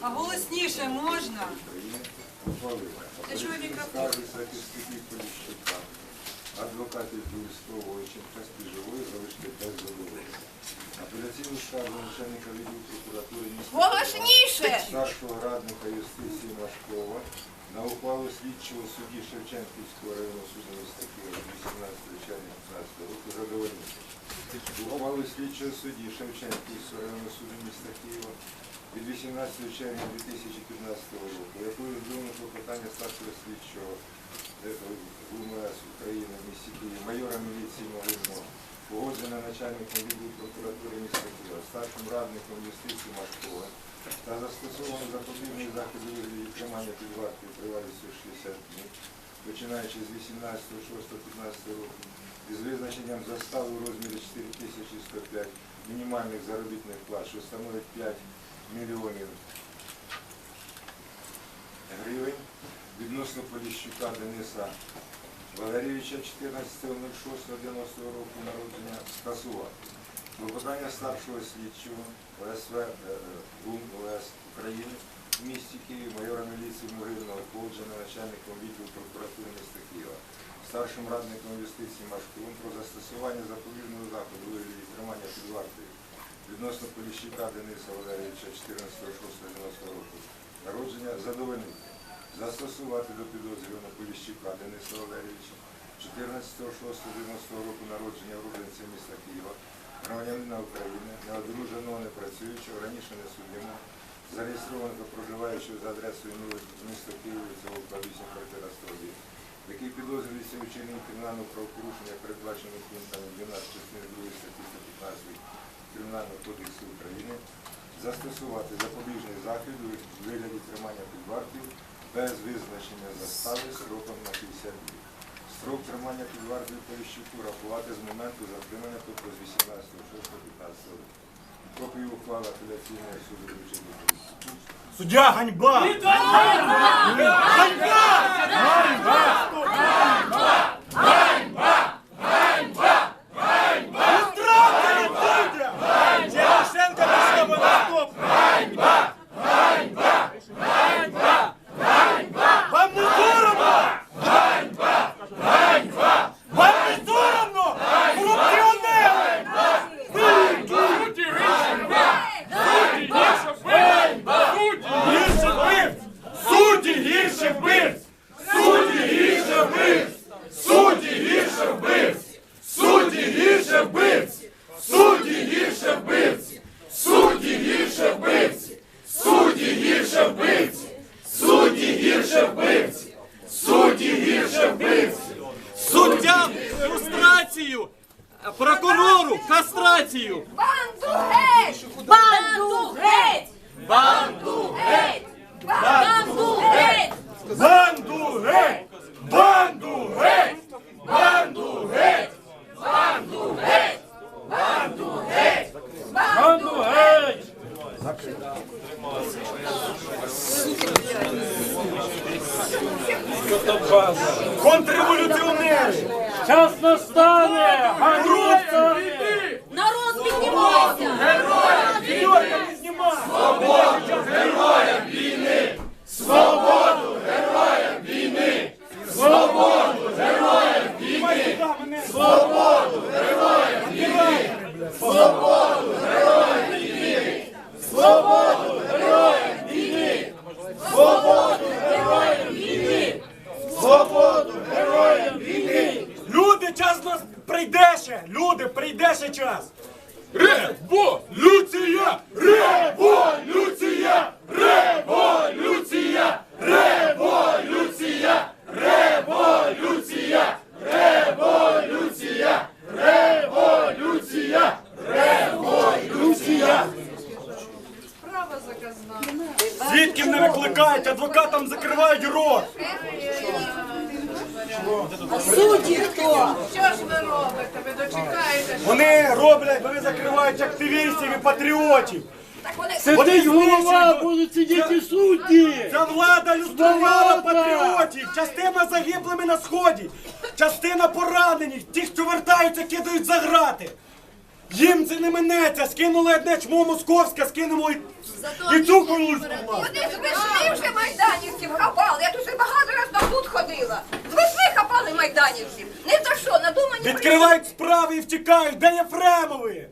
А голосніше можна? Та що мікрофон? Адвокатів Білістровиченка, Спіжової залишити без задоволення. Апеляційну скаргу начальника відділу прокуратури Голосніше! старшого радника юстиції Машкова на ухвалу слідчого судді Шевченківського районного суду міста Києва 18 червня 15 року задовольнити. Ухвалу слідчого судді Шевченківського районного суду міста Києва від 18 червня 2015 року, якою відомо клопотання старшого слідчого УМС України в місті Києві, майора міліції Могильного, погоджена начальником відділу прокуратури міста Києва, старшим радником юстиції Машкова та застосовано запобіжний захід у вигляді тримання під вартою тривалістю 60 днів, починаючи з 18.06.15 року, із визначенням застави у розмірі 4105 мінімальних заробітних плат, що становить 5 мільйонів гривень відносно Поліщука Дениса Валерійовича 14.06.90 року народження скасувати. Клопотання старшого слідчого ОСВ е, е, ГУМ ОС України в місті Києві, майора міліції Могильного, погоджено начальником відділу прокуратури міста Києва, старшим радником юстиції Машковим про застосування запобіжного заходу вигляді тримання під вартою відносно Поліщука Дениса Валерійовича 14.06.90 року народження задовольнити. Застосувати до підозрюваного Поліщука Дениса Валерійовича 14.06.90 року народження уродженця міста Києва, громадянина України, неодруженого, непрацюючого, раніше не судимого, зареєстрованого проживаючого за адресою міста Києва, цього 8 квартира 101, який підозрюється у вчиненні кримінального правопорушення, передбаченого пунктами 12 частини 2 статті 115 Кримінального кодексу України, застосувати запобіжний захід у вигляді тримання під вартою без визначення застави сроком на 50 днів. Строк тримання під вартою Поліщуку рахувати з моменту затримання, тобто з 18.06.15 року. Копію ухвали апеляційного суду вручення Поліщуку. Суддя, ганьба! Втратили Суддям люстрацію, прокурору кастрацію. Банду геть! Банду геть! Банду геть! Банду геть! Банду геть! Банду геть! Вони Сидить голова, будуть сидіти судді. Ця влада люструвала патріотів, частина загиблими на сході, частина поранених, ті, що вертаються, кидають за грати. Їм це не минеться, скинули одне чмо московське, скинемо і, і цю колуську. Вони з весни вже майданівців хапали. Я тут вже багато разів на суд ходила. З весни хапали майданівців. Не за що, надумані Відкривають справи і втікають. Де Єфремови?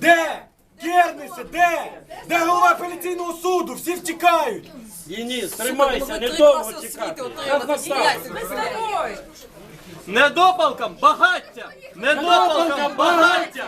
Де? Керниси, де? Де голова апеляційного суду? Всі втікають. Денис, тримайся, недовго чекати. Зараз настане. Недопалкам багаття! Недопалкам багаття!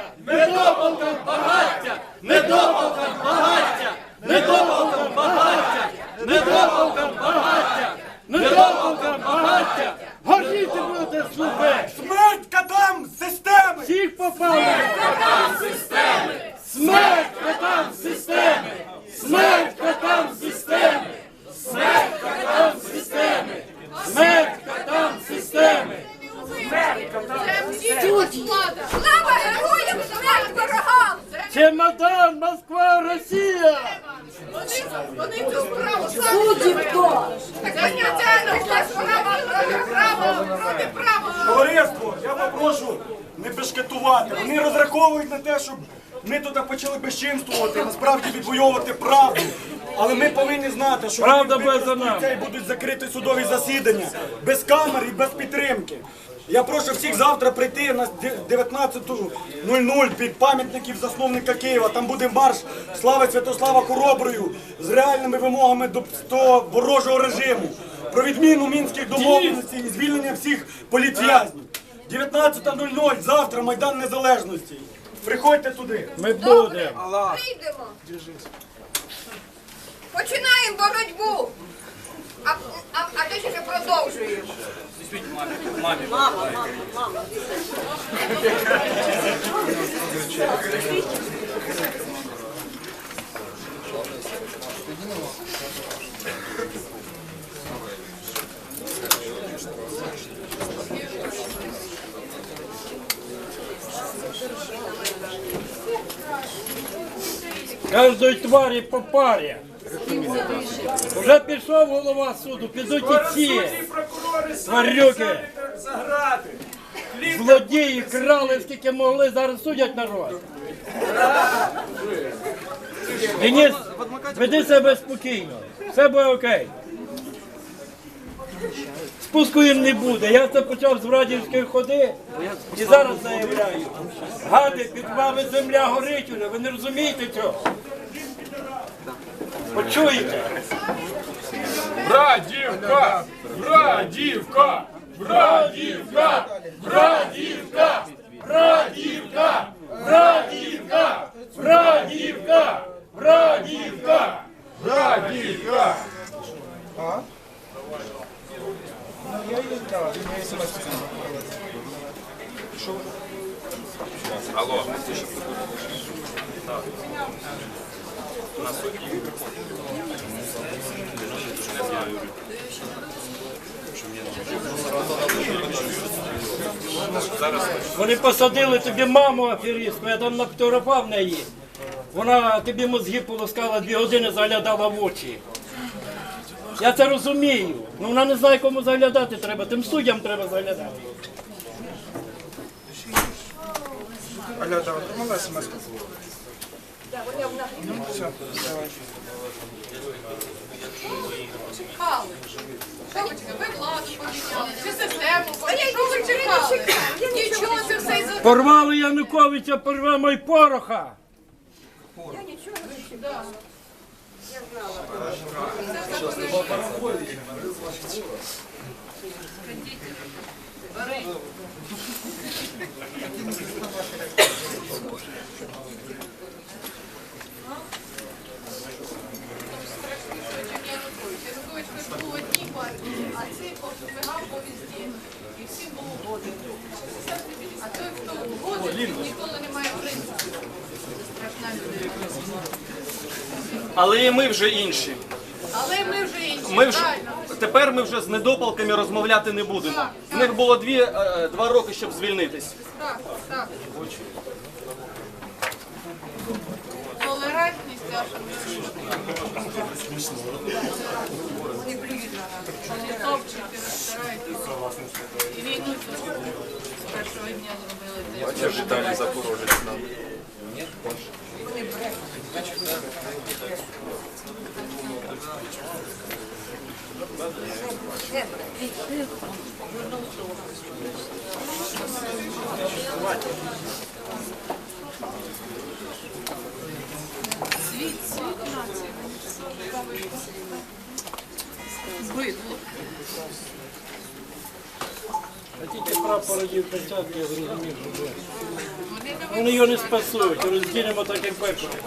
Бешкетувати. Вони розраховують на те, щоб ми тут почали безчинствувати, насправді відвоювати правду. Але ми повинні знати, що Правда вони буде нами. будуть закриті судові засідання без камер і без підтримки. Я прошу всіх завтра прийти на 19.00 під пам'ятників засновника Києва. Там буде марш слави Святослава Хороброю з реальними вимогами до того ворожого режиму про відміну мінських домовленостей і звільнення всіх політв'язнів. 19.00 завтра Майдан Незалежності. Приходьте туди. Ми будемо. Прийдемо. Починаємо боротьбу. А, а, а точніше продовжуємо. Кожної тварі по парі. Вже пішов голова суду, підуть і ці. Тварюки. Злодії крали скільки могли, зараз судять народ. Денис, веди себе спокійно. Все буде окей. Спуску їм не буде. Я це почав з Врадівської ходи і зараз заявляю. Гади, під вами земля горить уже. Ви не розумієте цього? Почуєте? я її дала, він мені смс писав. Що? Алло. Вони посадили тобі маму аферістку, я там напторопав неї. Вона тобі мозги полоскала дві години, заглядала в очі. Я це розумію. Ну вона не знає, кому заглядати треба, тим суддям треба заглядати. Алло, да, отримала смс? Чекали. Що ви чекали? Ви владу поміняли, чи систему я поміняли. Що ви не чекали? чекала, я Нічого, це все Порвали Януковича, порвемо й пороха. Я нічого не чекала. А цей побігав по. І всім було угодно. А той, хто угоден, ніколи не має принципу. Страшна людина. Але і ми вже інші. Але ми вже інші. Ми вже тепер ми вже з недопалками розмовляти не будемо. Так, В них було дві, е, два роки, щоб звільнитись. Так, так. Толерантність аж Літовчики розтираються. І війну цю з першого дня зробили. Бачиш, Віталій Запорожець нам. Тільки прапор одів перчатки, я зрозумів, що буде. Вони його не спасуть, розділимо так, як бекори.